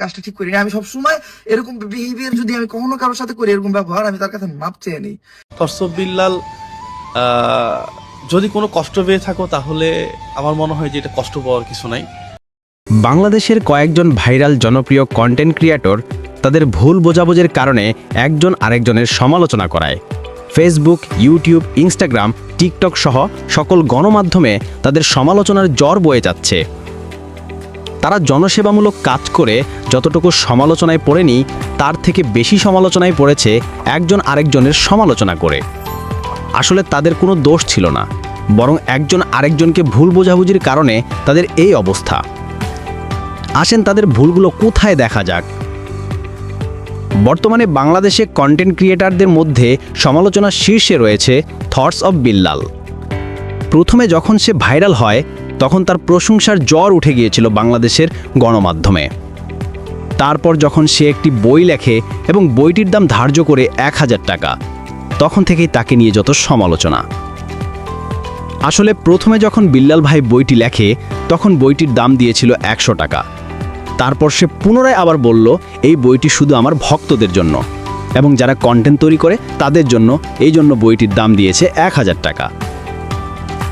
কাজটা ঠিক করি না আমি সবসময় এরকম বিহেভিয়ার যদি আমি কখনো কারোর সাথে করি এরকম ব্যবহার আমি তার কাছে মাপ চেয়ে নিই। তরসব বিল্লাল আহ, যদি কোনো কষ্ট পেয়ে থাকো তাহলে আমার মনে হয় যে এটা কষ্ট পাওয়ার কিছু নাই। বাংলাদেশের কয়েকজন ভাইরাল জনপ্রিয় কন্টেন্ট ক্রিয়েটর তাদের ভুল বোঝাবুঝির কারণে একজন আরেকজনের সমালোচনা করায়। ফেসবুক ইউটিউব ইনস্টাগ্রাম টিকটক সহ সকল গণমাধ্যমে তাদের সমালোচনার জ্বর বয়ে যাচ্ছে। তারা জনসেবামূলক কাজ করে যতটুকু সমালোচনায় পড়েনি, তার থেকে বেশি সমালোচনায় পড়েছে একজন আরেকজনের সমালোচনা করে। আসলে তাদের কোনো দোষ ছিল না, বরং একজন আরেকজনকে ভুল বোঝাবুঝির কারণে তাদের এই অবস্থা। আসেন তাদের ভুলগুলো কোথায় দেখা যাক। বর্তমানে বাংলাদেশে কন্টেন্ট ক্রিয়েটারদের মধ্যে সমালোচনার শীর্ষে রয়েছে থটস অফ বিল্লাল প্রথমে যখন সে ভাইরাল হয় তখন তার প্রশংসার জ্বর উঠে গিয়েছিল বাংলাদেশের গণমাধ্যমে। তারপর যখন সে একটি বই লেখে এবং বইটির দাম ধার্য করে এক হাজার টাকা, তখন থেকেই তাকে নিয়ে যত সমালোচনা। আসলে প্রথমে যখন বিল্লাল ভাই বইটি লেখে, তখন বইটির দাম দিয়েছিল একশো টাকা। তারপর সে পুনরায় আবার বলল, এই বইটি শুধু আমার ভক্তদের জন্য এবং যারা কন্টেন্ট তৈরি করে, তাদের জন্য এই জন্য বইটির দাম দিয়েছে এক হাজার টাকা।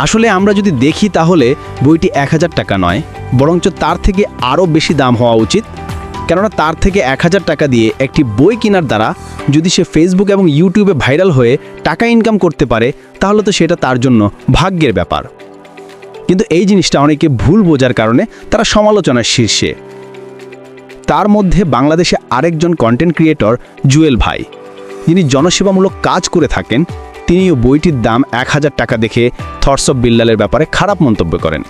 আসলে আমরা যদি দেখি তাহলে বইটি এক হাজার টাকা নয়, বরঞ্চ তার থেকে আরও বেশি দাম হওয়া উচিত। কেননা তার থেকে এক হাজার টাকা দিয়ে একটি বই কেনার দ্বারা যদি সে ফেসবুক এবং ইউটিউবে ভাইরাল হয়ে টাকা ইনকাম করতে পারে, তাহলে তো সেটা তার জন্য ভাগ্যের ব্যাপার। কিন্তু এই জিনিসটা অনেকে ভুল বোঝার কারণে তারা সমালোচনার শীর্ষে। তার মধ্যে বাংলাদেশে আরেকজন কন্টেন্ট ক্রিয়েটর জুয়েল ভাই। যিনি জনসেবামূলক কাজ করে থাকেন তিনিও বইটির দাম এক হাজার টাকা দেখে থটস অফ বিল্লালের ব্যাপারে খারাপ মন্তব্য করেন।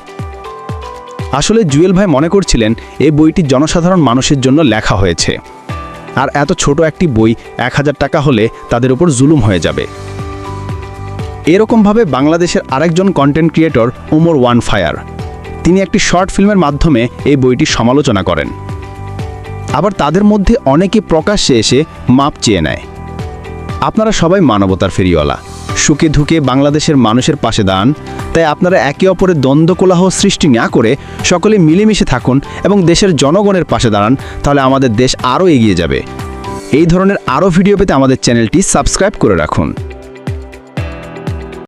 আসলে জুয়েল ভাই মনে করছিলেন এই বইটি জনসাধারণ মানুষের জন্য লেখা হয়েছে। আর এত ছোট একটি বই এক হাজার টাকা হলে তাদের উপর জুলুম হয়ে যাবে। এরকমভাবে বাংলাদেশের আরেকজন content creator Umar one fire, তিনি একটি শর্ট ফিল্মের মাধ্যমে এই বইটি সমালোচনা করেন। আবার তাদের মধ্যে অনেকে প্রকাশ্যে এসে মাপ চেয়ে নেয়। আপনারা সবাই মানবতার ফেরিওয়ালা। সুখে ধুকে বাংলাদেশের মানুষের পাশে দাঁড়ান, তাই আপনারা একে অপরের দ্বন্দ্ব কোলাহ সৃষ্টি না করে সকলে মিলেমিশে থাকুন এবং দেশের জনগণের পাশে দাঁড়ান, তাহলে আমাদের দেশ আরও এগিয়ে যাবে। এই ধরনের আরও ভিডিও পেতে আমাদের চ্যানেলটি সাবস্ক্রাইব করে রাখুন।